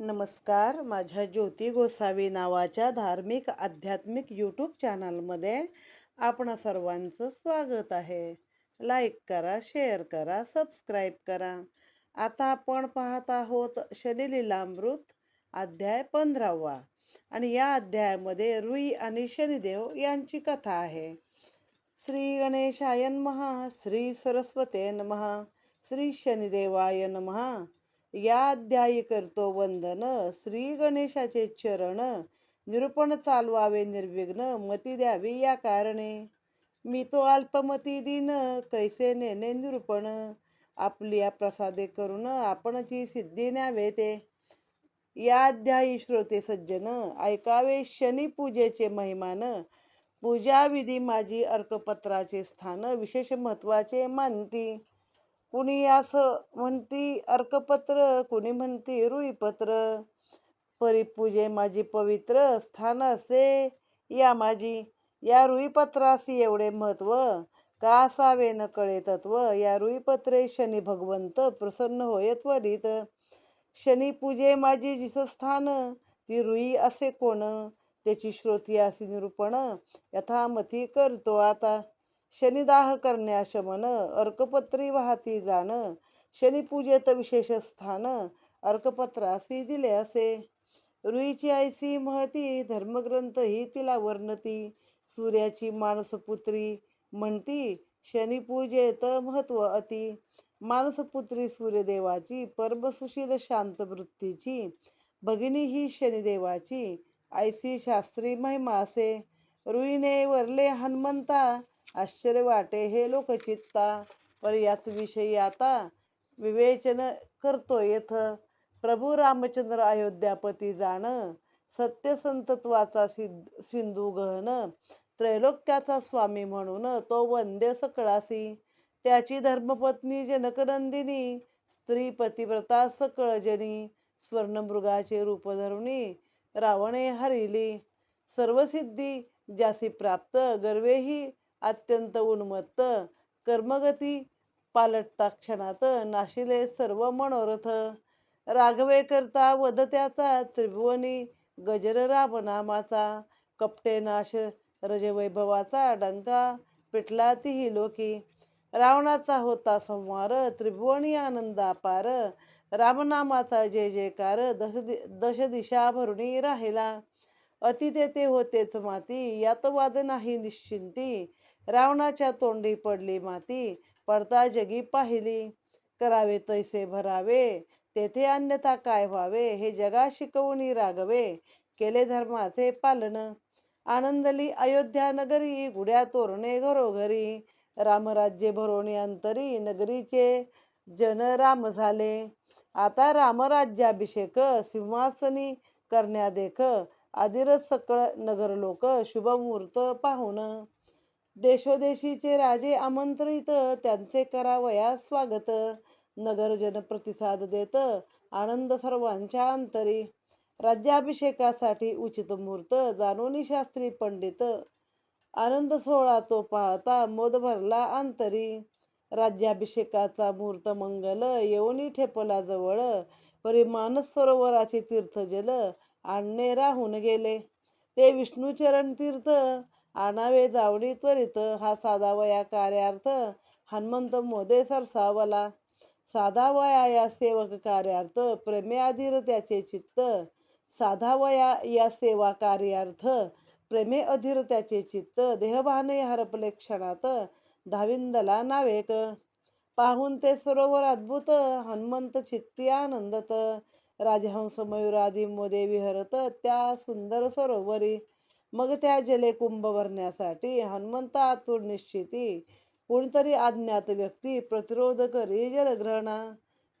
नमस्कार. माझ्या ज्योती गोसावी नावाच्या धार्मिक आध्यात्मिक यूट्यूब चॅनलमध्ये आपण सर्वांचं स्वागत आहे. लाईक करा शेअर करा सबस्क्राईब करा. आता आपण पाहत आहोत शनिलीलामृत अध्याय पंधरावा. आणि या अध्यायामध्ये रुई आणि शनिदेव यांची कथा आहे. श्री गणेशायन महा श्री सरस्वते नमहा श्री शनिदेवाय महा या अध्यायी करतो वंदन. श्री गणेशाचे चरण निरूपण चालवावे निर्विघ्न मती द्यावी या कारणे. मी तो अल्पमती दिन कैसे नेणे निरूपण? आपली या प्रसादे करून आपणची सिद्धी न्यावे ते. या अध्यायी श्रोते सज्जन ऐकावे शनी पूजेचे महिमान. पूजाविधी माझी अर्कपत्राचे स्थान विशेष महत्त्वाचे मानती. कुणी असं म्हणती अर्कपत्र. कुणी म्हणती रुईपत्र. परिपूजे माझी पवित्र स्थान असे. या माझी या रुईपत्रासी एवढे महत्त्व. का असावे न कळे तत्व? या रुईपत्रे शनी भगवंत प्रसन्न होय त्वरित शनी पूजे माझी जिस स्थान ती रुई असे कोण? त्याची श्रोती असे निरूपण. यथामती करतो आता. शनिदाह करण्या शमन अर्कपत्री वाहती जाण शनिपूजेत विशेष स्थान अर्कपत्रासी दिले असे. रुईची आईसी महती धर्मग्रंथ ही तिला वर्णती सूर्याची मानसपुत्री म्हणती शनिपूजेत महत्त्व अति. मानसपुत्री सूर्यदेवाची परमसुशील शांत वृत्तीची भगिनी ही शनिदेवाची आईसी शास्त्री महिमा असे. रुईने वरले हनुमंता आश्चर्य वाटे हे लोकचित्ता पर याच विषयी आता विवेचन करतो येथ. प्रभू रामचंद्र अयोध्यापती जाणं सत्यसंतत्वाचा सिद्ध सिंधू गहन त्रैलोक्याचा स्वामी म्हणून तो वंदे सकळासी. त्याची धर्मपत्नी जनकनंदिनी स्त्री पतिव्रता सकळजनी स्वर्णमृगाचे रूप धरुणी रावणे हरिली. सर्वसिद्धी ज्यासी प्राप्त गर्वेही अत्यंत उन्मत्त. कर्मगती पालटता क्षणात नाशिले सर्व मनोरथ राघवे करता वदत्याचा त्रिभुवनी गजर रामनामाचा कपटे नाश रजवैभवाचा डंका पिटला तीही लोकी. रावणाचा होता संहार त्रिभुवनी आनंदापार रामनामाचा जय जयकार दश दश दिशा भरुणी राहिला. अति तेथे होतेच माती यात वाद नाही निश्चिंती. रावणाच्या तोंडी पडली माती पडता जगी पाहिली. करावे तैसे भरावे तेथे अन्यथा काय व्हावे हे जगा शिकवणी रागवे केले धर्माचे पालन. आनंदली अयोध्या नगरी गुड्या तोरणे घरोघरी. रामराज्य भरोणी अंतरी नगरीचे जन राम झाले. आता रामराज्याभिषेक सिंहासनी करण्या देख आदिर सकळ नगर लोक शुभमुहूर्त पाहून. देशोदेशीचे राजे आमंत्रित त्यांचे करावया स्वागत. नगरजन प्रतिसाद देत आनंद सर्वांच्या अंतरी. राज्याभिषेकासाठी उचित मुहूर्त जाणूनी शास्त्री पंडित. आनंद सोहळा तो पाहता मोद भरला अंतरी. राज्याभिषेकाचा मुहूर्त मंगल येऊनी ठेपला जवळ. परी मानस सरोवराचे तीर्थजल आणणे राहून गेले. ते विष्णुचरण तीर्थ आणावे जावणी त्वरित हा साधावया कार्यार्थ. हनुमंत मोदे सरसावला. साधावया या सेवक कार्यार्थ प्रेमे अधीर त्याचे चित्त. साधावया या सेवा कार्यार्थ प्रेमे अधीर त्याचे चित्त. देहभाने हरपले क्षणात धाविंदला नावेक. पाहून ते सरोवर अद्भुत हनुमंत चित्ती आनंदत. राजहंस मयुरादी मोदे विहरत त्या सुंदर सरोवरी. मग त्या जले कुंभ भरण्यासाठी हनुमंता आतुर निश्चिती कोणतरी अज्ञात व्यक्ती प्रतिरोध करी जलग्रहणा.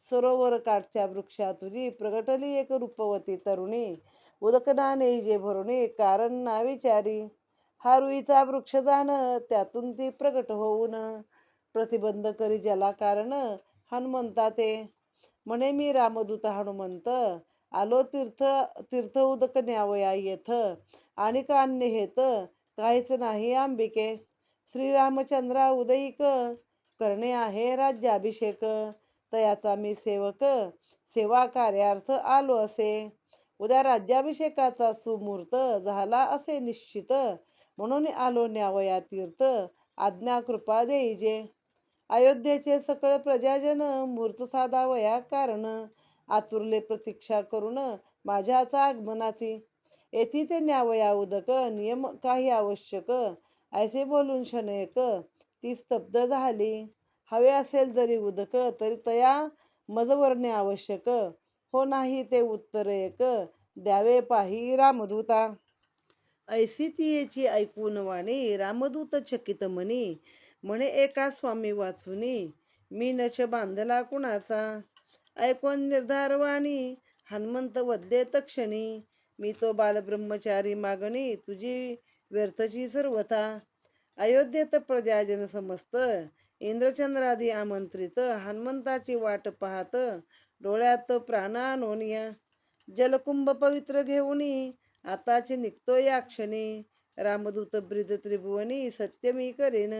सरोवर काठच्या वृक्षातुरी प्रगटली एक रूपवती तरुणी. उदकनाने जे भरुणी कारण ना विचारी. हा रुईचा वृक्ष जाण त्यातून ती प्रगट होऊन. प्रतिबंध करी जला कारण हनुमंता ते. म्हणे मी रामदूत हनुमंत. आलो तीर्थ तीर्थ उदक न्यावया येथ आणि कान्य हेत? काहीच नाही अंबिके श्रीरामचंद्रा उदयिक करणे आहे राज्याभिषेक. तयाचा मी सेवक सेवा कार्यार्थ आलो असे. उद्या राज्याभिषेकाचा सुमूर्त झाला असे निश्चित. म्हणून आलो न्यावया तीर्थ आज्ञा कृपा देईजे अयोध्येचे सकळ प्रजाजन मूर्त साधावया कारण. आतुरले प्रतीक्षा करून माझ्याच आगमनाची येथीचे न्यावया उदक नियम काही आवश्यक. ऐसे बोलून शनयक ती स्तब्ध झाली. हवे असेल जरी उदक तरी तया मजवरणे आवश्यक. हो नाही ते उत्तर एक द्यावे पाही रामदूता. ऐसी तियेची ऐकून वाणी रामदूत चकित म्हणी म्हणे एका स्वामी वाचुनी मी नच बांधला कुणाचा? ऐकून निर्धार वाणी हनुमंत वदले तक्षणी मी तो बालब्रह्मचारी मागणी तुझी व्यर्थची सर्वथा. अयोध्येत प्रजाजन समस्त इंद्रचंद्रादी आमंत्रित हनुमंताची वाट पाहत डोळ्यात प्राणा नोनिया जलकुंभ पवित्र घेऊनी आताचे निघतो या क्षणी. रामदूत ब्रिद त्रिभुवनी सत्य मी करेन.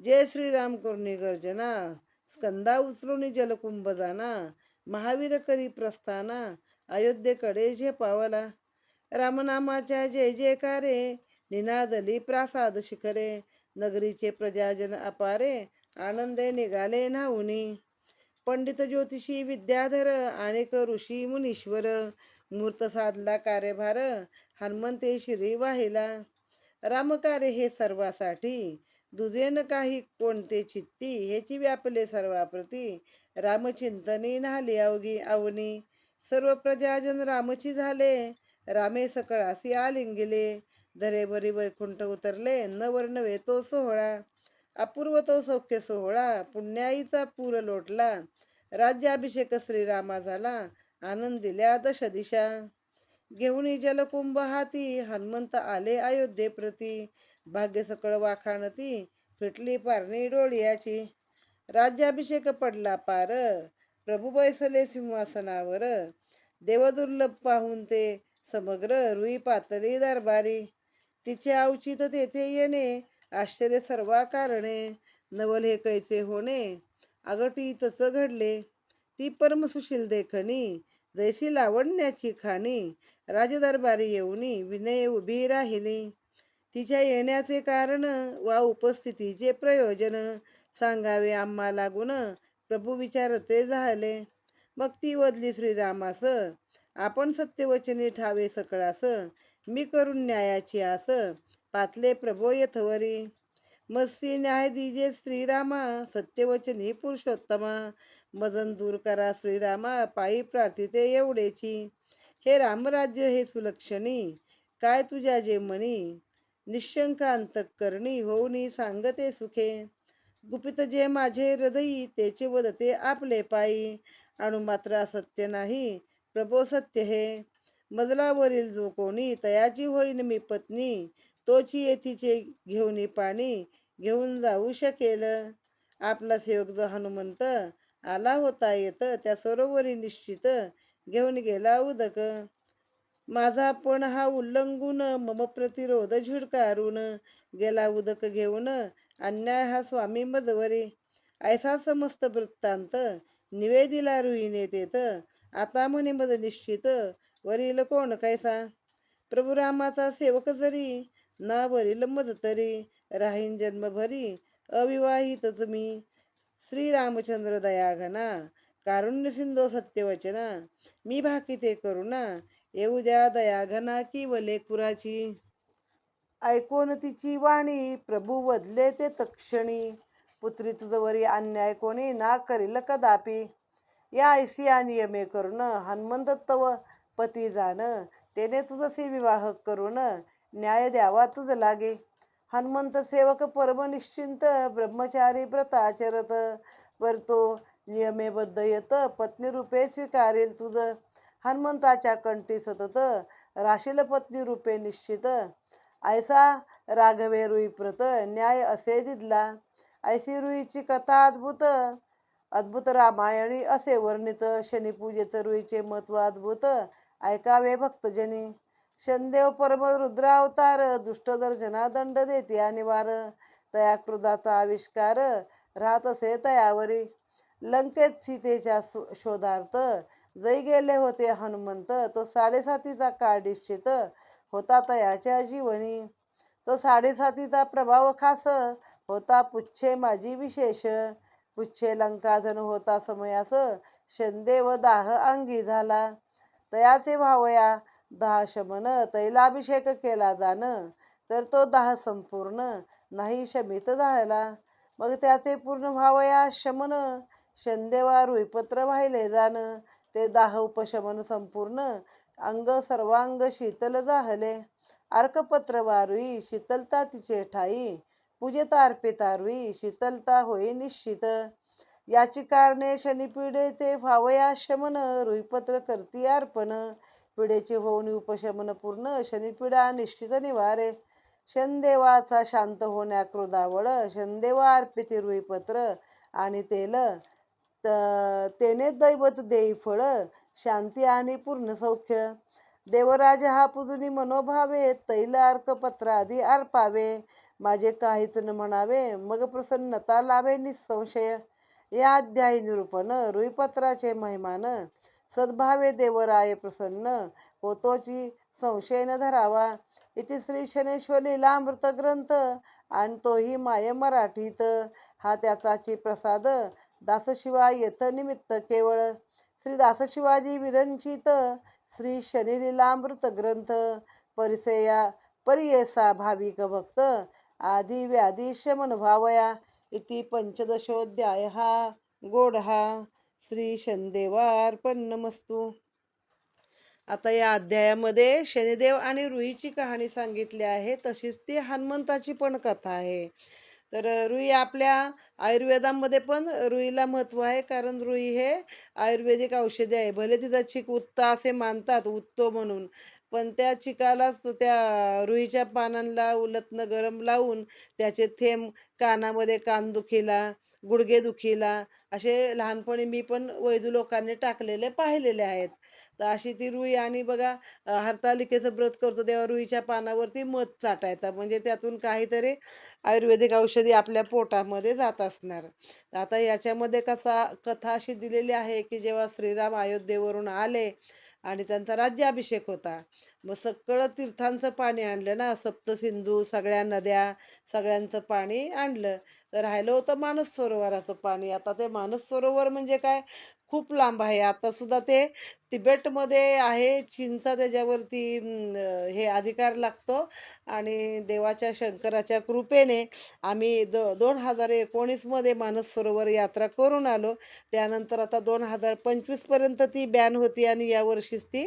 जय श्रीराम करुणी गर्जना स्कंदा उचलून जलकुंभ जाना महावीर करी प्रस्थाना अयोध्येकडे झेपावला. रामनामाच्या जय जयकारे निनादली प्रासाद शिखरे नगरीचे प्रजाजन अपारे आनंदे निघाले नाहुनी पंडित ज्योतिषी विद्याधर अनेक ऋषी मुनीश्वर मूर्त साधला कार्यभार हनुमंते श्री वाहिला. रामकार्य हे सर्वासाठी दुजेन काही कोणते चित्ती हेची व्यापले सर्वाप्रती रामचिंतनी नाली अवघी अवनी सर्व प्रजाजन रामची झाले. रामे सकळासी आलिंगिले धरेवरी वैकुंठ उतरले. न वर्णवे तो सोहळा. अपूर्व तो सौख्य सोहळा. पुण्याईचा पूर लोटला. राज्याभिषेक श्रीरामा झाला. आनंद दिल्या दश दिशा. घेऊन जलकुंभ हाती. हनुमंत आले अयोध्ये प्रती. भाग्य सकळ वाखाणती. फिटली पारणी डोळ्याची. राज्याभिषेक पडला पार. प्रभू बैसले सिंहासनावर. देवदुर्लभ पाहून ते समग्र रुई पातळी दरबारी. तिचे अवचित तेथे येणे आश्चर्य सर्वा कारणे नवल हे कैसे होणे अगटी तसं घडले. ती परमसुशील देखणी जैशी लावण्याची खाणी राजदरबारी येऊनी विनय उभी राहिली. तिच्या येण्याचे कारण वा उपस्थितीचे प्रयोजन सांगावे आम्हाला गुण प्रभू विचारते झाले? मग ती वदली श्रीरामास आपण सत्यवचने ठावे सकळास मी करून न्यायाची आस पातले प्रभो यथवरी. मस्ती न्याय दिजे श्रीरामा सत्यवचनी पुरुषोत्तमा. मजन दूर करा श्रीरामा पायी प्रार्थिते एवढेची. हे रामराज्य हे सुलक्षणी काय तुझ्या जे म्हणी? निशंक अंतःकरणी होऊनी सांगते सुखे. गुपित जे माझे हृदयी त्याचे वदते आपले पायी. अणू मात्र सत्य नाही प्रभो सत्य हे. मजलावरील जो कोणी तयाची होईन मी पत्नी तोची येथीचे घेऊन पाणी घेऊन जाऊ शकेल. आपला सेवक जो हनुमंत आला होता येत त्या सरोवरी निश्चित घेऊन गेला उदक. माझा पण हा उल्लंघून मम प्रतिरोध झिडकारून गेला उदक घेऊन अन्याय हा स्वामी मजवरी ऐसा समस्त वृत्तांत निवेदिला रुईने तेत आता म्हणे मज निश्चित. वरील कोण कैसा? प्रभुरामाचा सेवक जरी ना वरील मज तरी. राहीन जन्मभरी अविवाहितच मी. श्रीरामचंद्र दयाघना कारुण्य सिंधो सत्यवचना. मी भाकिते करुणा येऊ द्या दयाघना की वले कुराची. ऐकून तिची वाणी प्रभू वदले ते तक्षणी पुत्री तुझवरी अन्याय कोणी ना करील कदापि. या ऐसिया नियमे करून हनुमंत तव पती जाण तेने तुझसे विवाह करून न्याय द्यावा तुझ लागे. हनुमंत सेवक परम निश्चिंत ब्रह्मचारी व्रत आचरत वरतो नियमेबद्ध येत पत्नी रूपे स्वीकारेल तुझ. हनुमंताच्या कंठी सतत राशील पत्नी रूपे निश्चित. ऐसा राघवे रुई प्रत न्याय असे दिदला. ऐशी रुईची कथा अद्भुत अद्भुत रामायणी असे वर्णित. शनिपूजेत रुईचे महत्त्व अद्भुत ऐकावे भक्तजनी. शनदेव परम रुद्रावतार दुष्टदर्शना दंड देते अनिवार. तया क्रोधाचा आविष्कार राहत असे तयावरी. लंकेत सीतेच्या शोधार्थ जै गेले होते हनुमंत तो साडेसातीचा काळ निश्चित. होता तयाच्या जीवनी. तो साडेसातीचा प्रभाव खास होता. पुच्छे माझी विशेष. पुच्छे लंकाधन होता समयास व दाह अंगी झाला. तयाचे भावया. दहा शमन तैलाभिषेक केला जाण. तर तो दाह संपूर्ण नाही शमित झाला. मग त्याचे पूर्ण भावया शमन. शंदेवा रुईपत्र वाहिले जाण. ते दाह उपशमन संपूर्ण. अंग सर्वांग शीतल जाहले. अर्कपत्र वारुई शीतलता तिचे ठाई. पूजेता अर्पितारुई शीतलता होई निश्चित. याची कारणे शनिपीडेचे भावया शमन रुईपत्र करती अर्पण पिढेचे होऊन उपशमन पूर्ण शनिपीडा निश्चित निवारे. शनदेवाचा शांत होण्या क्रोधावळ शनदेवा अर्पिती रुईपत्र आणि तेल. त- तेने दैवत देई फळ. शांती आणि पूर्ण सौख्य. देवराज हा पुजुनी मनोभावे तैल अर्क पत्रादी अर्पावे माझे काहीच न म्हणावे मग प्रसन्नता लाभे निसंशय. या अध्यायी निरूपण रुईपत्राचे महिमान. सद्भावे देवराय प्रसन्न होतोची संशय न धरावा. इथे श्री शनेश्वर लीलामृत ग्रंथ आणि तोही माय मराठीत. हा त्याचाची प्रसाद दासशिवाय येथ निमित्त केवळ. श्री दासशिवाजी विरंचित श्री शनिलीलामृत ग्रंथ परिसेया परियेसा भाविक भक्त आदी व्याधी शमन भावया इति पंचदशोध्याय हा गोढा श्री शनदेवार्पणमस्तू. आता या अध्यायामध्ये शनिदेव आणि रुईची कहाणी सांगितली आहे तशीच ती हनुमंताची पण कथा आहे. तर रुई आपल्या आयुर्वेदामध्ये पण रुईला महत्त्व आहे. कारण रुई हे आयुर्वेदिक औषधी आहे. भले तिचा चिक उत्ता असे मानतात उत्तो म्हणून. पण त्या चिकालाच त्या रुईच्या पानांना उलतनं गरम लावून त्याचे थेंब कानामध्ये कानदुखीला गुडघेदुखीला असे लहानपणी मी पण वैदू लोकांनी टाकलेले पाहिलेले आहेत. तर अशी ती रुई आणि बघा हरतालिकेचं व्रत करतो तेव्हा रुईच्या पानावरती मध चाटायचा. म्हणजे त्यातून काहीतरी आयुर्वेदिक औषधी आपल्या पोटामध्ये जात असणार. आता याच्यामध्ये कसा कथा अशी दिलेली आहे की जेव्हा श्रीराम अयोध्येवरून आले आणि त्यांचा राज्याभिषेक होता. मग सगळं तीर्थांचं पाणी आणलं ना सप्तसिंधू सगळ्या नद्या सगळ्यांचं पाणी आणलं. तर राहिलं होतं मानस सरोवराचं पाणी. आता ते मानस सरोवर म्हणजे काय? खूप लांब आहे. आतासुद्धा ते तिबेटमध्ये आहे. चीनचा त्याच्यावरती हे अधिकार लागतो आणि देवाच्या शंकराच्या कृपेने आम्ही द दोन हजार एकोणीसमध्ये मानस सरोवर यात्रा करून आलो. त्यानंतर आता दोन हजार पंचवीसपर्यंत ती बॅन होती आणि यावर्षीच ती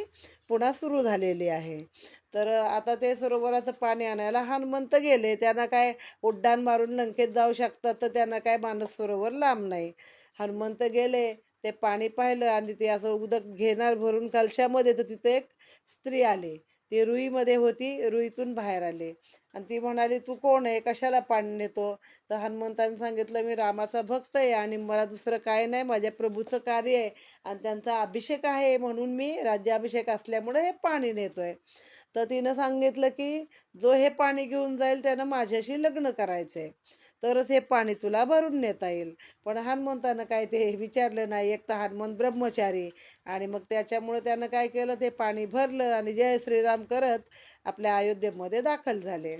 पुन्हा सुरू झालेली आहे. तर आता ते सरोवराचं पाणी आणायला हनुमंत गेले. त्यांना काय उड्डाण मारून लंकेत जाऊ शकतात तर त्यांना काय मानस सरोवर लांब नाही. हनुमंत गेले. ते पाणी पाहिलं आणि ते असं उदक घेणार भरून कलशामध्ये तर तिथे एक स्त्री आली. ती रुईमध्ये होती रुईतून बाहेर आली. आणि ती म्हणाली तू कोण आहे? कशाला पाणी नेतो? तर हनुमंताने सांगितलं मी रामाचा भक्त आहे आणि मला दुसरं काय नाही. माझ्या प्रभूचं कार्य आहे आणि त्यांचा अभिषेक आहे म्हणून मी राज्याभिषेक असल्यामुळे हे पाणी नेतोय. तर तिनं सांगितलं की जो हे पाणी घेऊन जाईल त्यानं माझ्याशी लग्न करायचं आहे तरच हे पाणी तुला भरून नेता येईल. पण हनुमंतानं काय ते विचारलं नाही. एक तर हनुमंत ब्रह्मचारी आणि मग त्याच्यामुळे त्यानं काय केलं ते पाणी भरलं आणि जय श्रीराम करत आपल्या अयोध्येमध्ये दाखल झाले.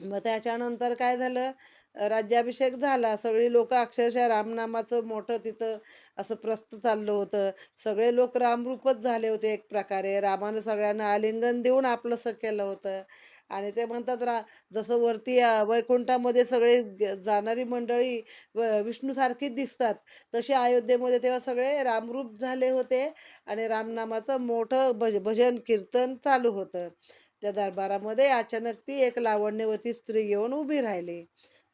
मग त्याच्यानंतर काय झालं राज्याभिषेक झाला. सगळी लोक अक्षरशः रामनामाचं मोठं तिथं असं प्रस्त चाललं होतं. सगळे लोक रामरूपच झाले होते एक प्रकारे. रामानं सगळ्यांना आलिंगन देऊन आपलंसं केलं होतं. आणि ते म्हणतात रा जसं वरती वैकुंठामध्ये सगळे ग- जाणारी मंडळी व- विष्णूसारखीच दिसतात तसे अयोध्येमध्ये तेव्हा सगळे रामरूप झाले होते आणि रामनामाचं मोठं भज भजन कीर्तन चालू होतं. त्या दरबारामध्ये अचानक ती एक लावण्यवती स्त्री येऊन उभी राहिली.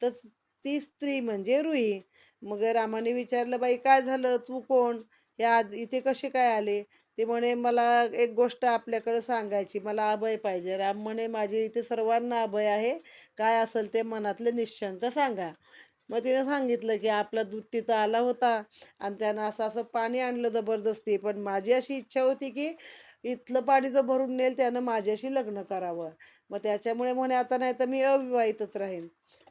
तर ती स्त्री म्हणजे रुई. मग रामाने विचारलं बाई काय झालं? तू कोण? हे आज इथे कसे काय आले? ते म्हणे मला एक गोष्ट आपल्याकडं सांगायची. मला अभय पाहिजे. राम म्हणे माझे इथे सर्वांना अभय आहे. काय असेल ते मनातले निशंक सांगा. मग तिने सांगितलं की आपला दूध तिथं आला होता आणि त्यानं असं असं पाणी आणलं जबरदस्ती. पण माझी अशी इच्छा होती की इथलं पाणी जो भरून नेल त्यानं माझ्याशी लग्न करावं. मग त्याच्यामुळे म्हणे आता नाही तर मी अविवाहितच राहीन.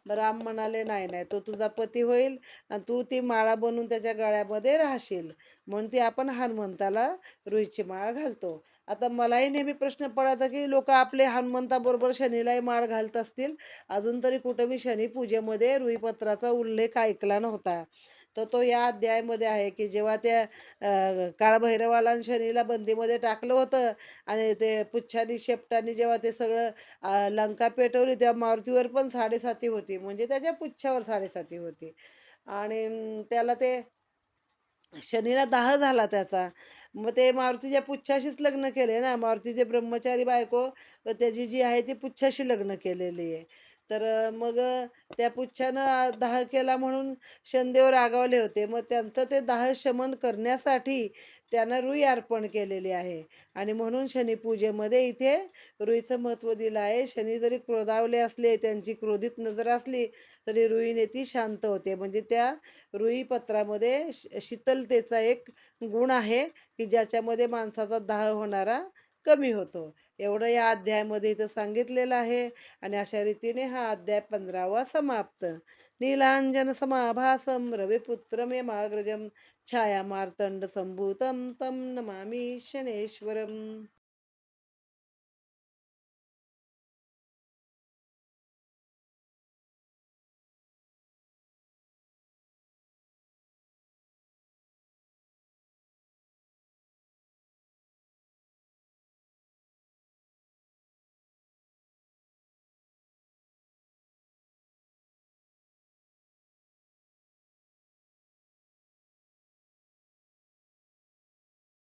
राम म्हणाले नाही नाही तो तुझा पती होईल आणि तू ती माळा बनवून त्याच्या गळ्यामध्ये राहशील. म्हणून ती आपण हनुमंताला रुईची माळ घालतो. आता मलाही नेहमी प्रश्न पडायचा की लोक आपले हनुमंताबरोबर शनीलाही माळ घालत असतील. अजून तरी कुठं मी शनी पूजेमध्ये रुईपत्राचा उल्लेख ऐकला नव्हता. तर तो या अध्यायामध्ये आहे की जेव्हा त्या काळभैरवाला शनीला बंदीमध्ये टाकलं होतं आणि ते पुच्छानी शेपटानी जेव्हा ते सगळं लंका पेटवली तेव्हा मारुतीवर पण साडेसाती होती. म्हणजे त्याच्या पुच्छावर साडेसाती होती. आणि त्याला ते शनीला दाह झाला त्याचा. मग ते मारुतीच्या पुच्छाशीच लग्न केले ना. मारुतीचे ब्रह्मचारी बायको त्याची जी आहे ती पुच्छाशी लग्न केलेली आहे. तर मग त्या पुच्छानं दाह केला म्हणून शनदेव रागावले होते. मग त्यांचं ते दाह शमन करण्यासाठी त्यानं रुई अर्पण केलेली आहे. आणि म्हणून शनीपूजेमध्ये इथे रुईचं महत्त्व दिलं आहे. शनी जरी क्रोधावले असले त्यांची क्रोधित नजर असली तरी रुईने ती शांत होते. म्हणजे त्या रुई पत्रामध्ये श- शीतलतेचा एक गुण आहे की ज्याच्यामध्ये माणसाचा दाह होणारा कमी होतो. एवढं या अध्यायामध्ये इथं सांगितलेलं आहे आणि अशा रीतीने हा अध्याय पंधरावा समाप्त. नीलांजन समाभासम रविपुत्रम यमाग्रजम छाया मार्तंड संभूतम तम नमामि शनेश्वरम.